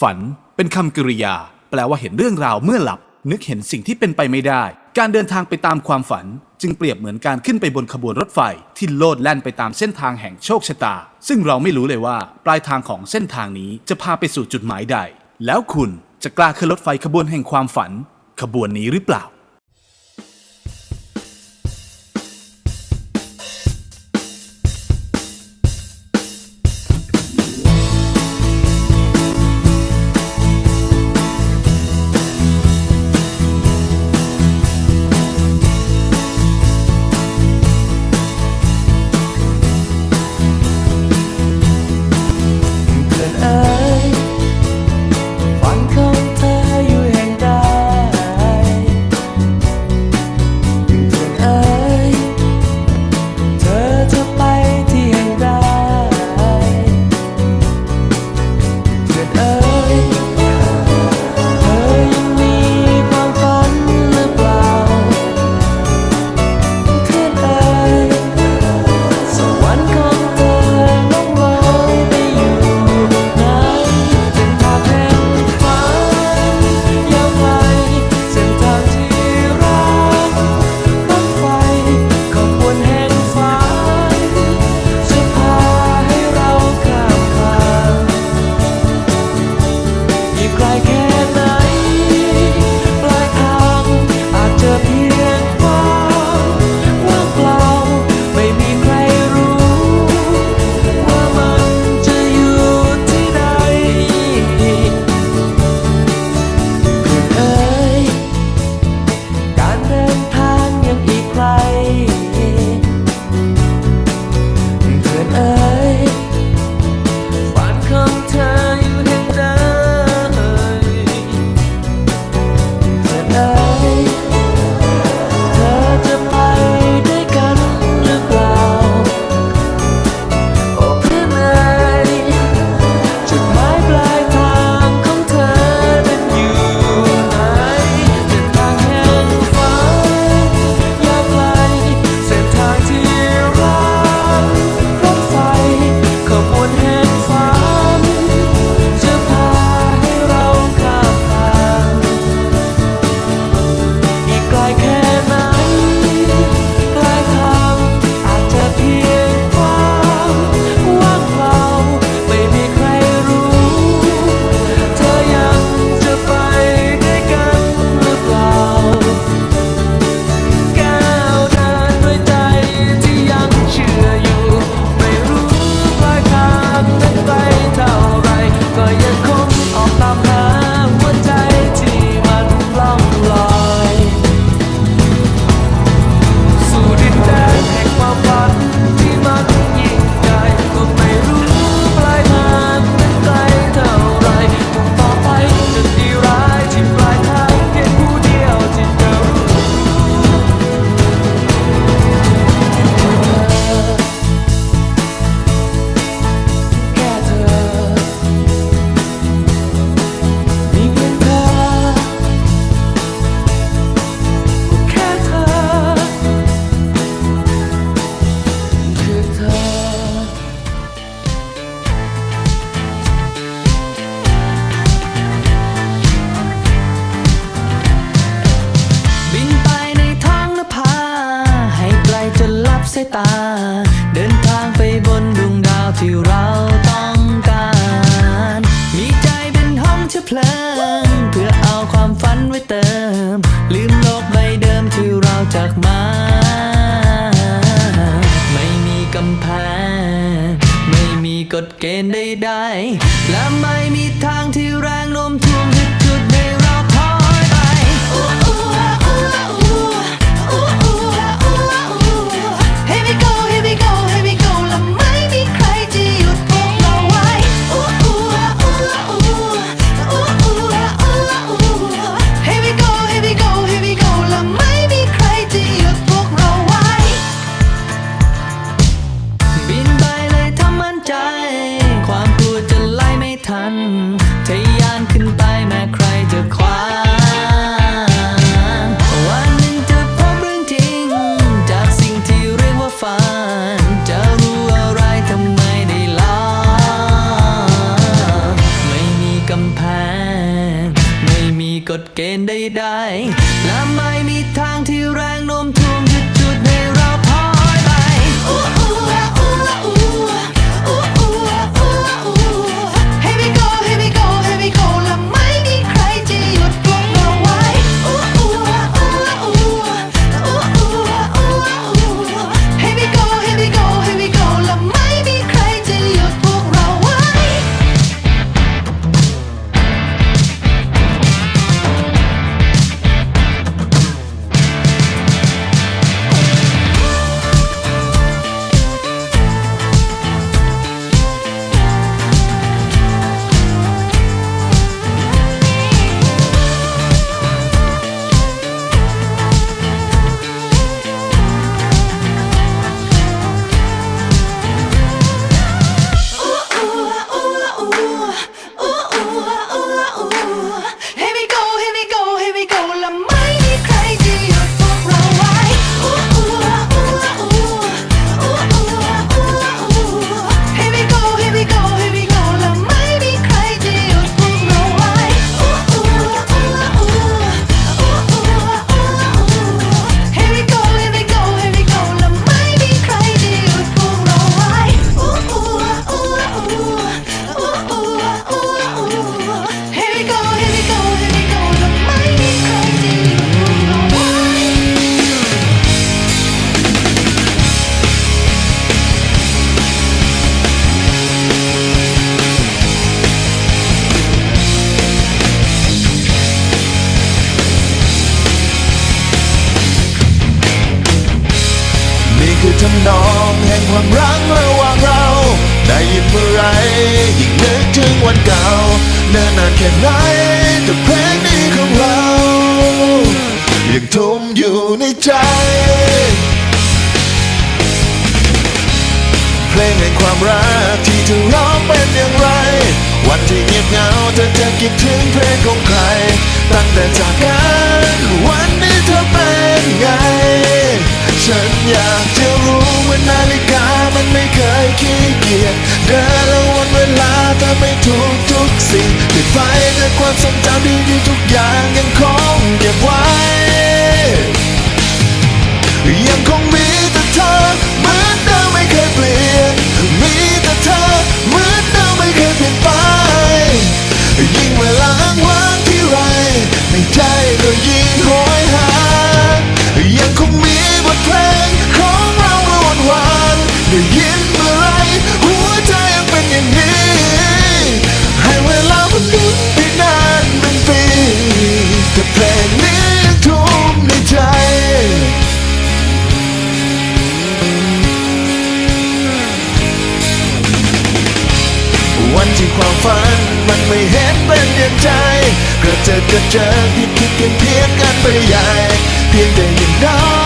ฝันเป็นคำกริยา แปลว่าเห็นเรื่องราวเมื่อหลับ นึกเห็นสิ่งที่เป็นไปไม่ได้ การเดินทางไปตามความฝัน จึงเปรียบเหมือนการขึ้นไปบนขบวนรถไฟ ที่โลดแล่นไปตามเส้นทางแห่งโชคชะตา ซึ่งเราไม่รู้เลยว่า ปลายทางของเส้นทางนี้จะพาไปสู่จุดหมายใด แล้วคุณจะกล้าขึ้นรถไฟขบวนแห่งความฝัน ขบวนนี้หรือเปล่า อเพลงเพื่อเอาความฝันไว้เติม ลืมโลกใบเดิมที่เราจากมา ไม่มีกำแพง ไม่มีกฎเกณฑ์ใดๆและไม่มีทางที่ไร ความรักระหว่างเรา ได้ยินเมื่อไรยิ่งนึกถึงวันเก่าเนิ่นนานแค่ไหนแต่เพลงนี้ของเรา ยังทุ่มอยู่ในใจ เพลงแห่งความรักที่เธอร้องเป็นอย่างไร วันที่เงียบเหงาเธอจะคิดถึงเพลงของใคร ตั้งแต่จากกันวันนี้เธอเป็นไง ฉันอยากจะรู้ว่านาฬิ เดินและวันเวลาแต่ไม่ทุกทุกสิ่งเปลี่ไปแต่ความทรงจำดีๆทุกอย่างยังคงเก็บไว้ ฝัน มันไม่เห็นเป็นอย่างใจกระเจิดกระเจิงผิดคิดกันเพียงกันไปใหญ่ เพียงแต่อย่างน้อ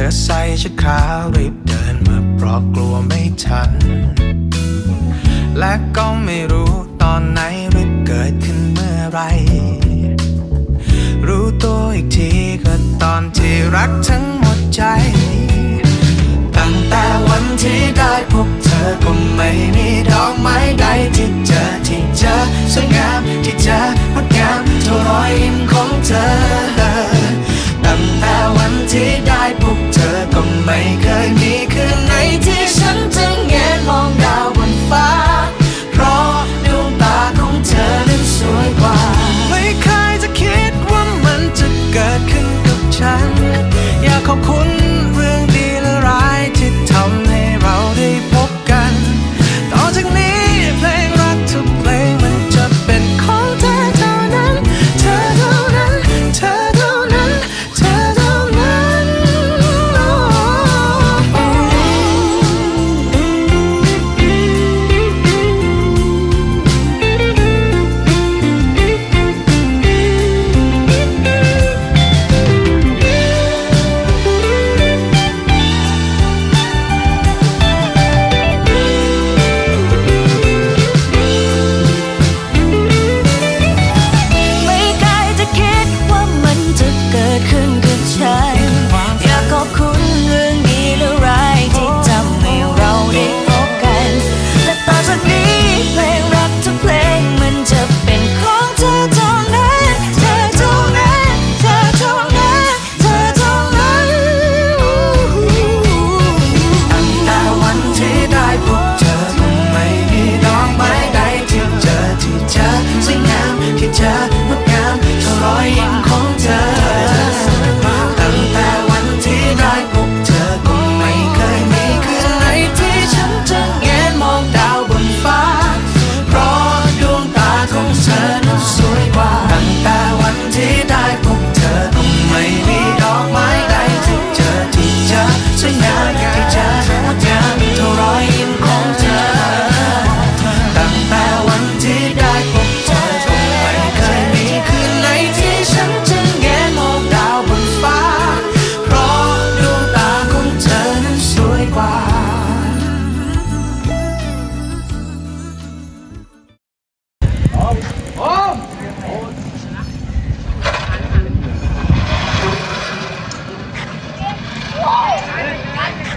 ธอใส่ชุดขาวรีบเดินมาเพราะกลัวไม่ทัน และก็ไม่รู้ตอนไหนหรือเกิดขึ้นเมื่อไร รู้ตัวอีกทีก็ตอนที่รักทั้งหมดใจ ตั้งแต่วันที่ได้พบเธอก็ไม่มีดอกไม้ใดที่เจอที่เจอสวยงามที่เจองดงามเท่ารอยยิ้มของเธอ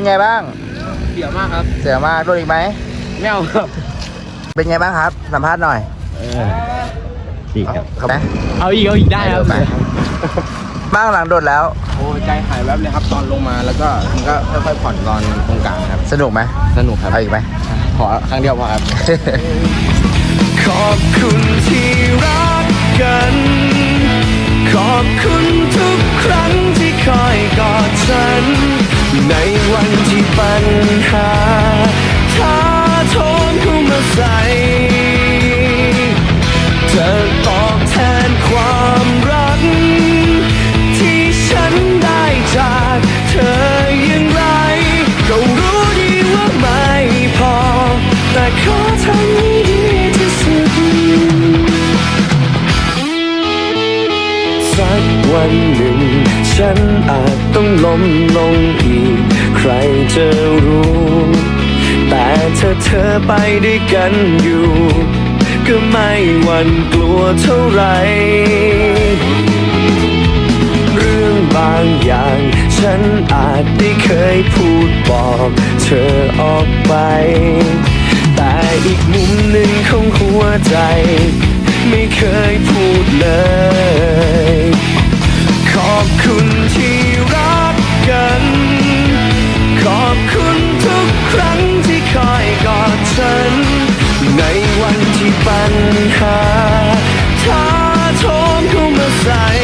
เป็นไงบ้าง เสียมากครับ เสียมากโดนอีกไหมไม่เอาครับ เป็นไงบ้างครับ สัมภาษณ์หน่อยดีครับเขาไหมเอาอีกเอาอีกได้ครับไปบ้างหลังโดดแล้ว โอ้ใจหายแวบเลยครับตอนลงมาแล้วก็มันก็ค่อยๆผ่อนตอนตรงกลางครับ สนุกไหมสนุกครับเอาอีกไหมขอครั้งเดียวพอครับ ปัญหาท้าทนเข้ามาใส่เธอตอบแทนความรัก ที่ฉันได้จากเธออย่างไร ก็รู้ดีว่าไม่พอ แต่ขอทำให้ดีที่สุดสักวันหนึ่ง ฉันอาจต้องล้มลงอีก เธอรู้ แต่ถ้าเธอไปด้วยกันอยู่ ก็ไม่หวั่นกลัวเท่าไหร่เรื่องบางอย่างฉันอาจได้เคยพูดบอกเธอออกไป แต่อีกมุมหนึ่งของหัวใจ ไม่เคยพูดเลย ขอบคุณที่ คอยกอดฉัน ในวันที่ปัญหาท้าทถมเข้ามาใส่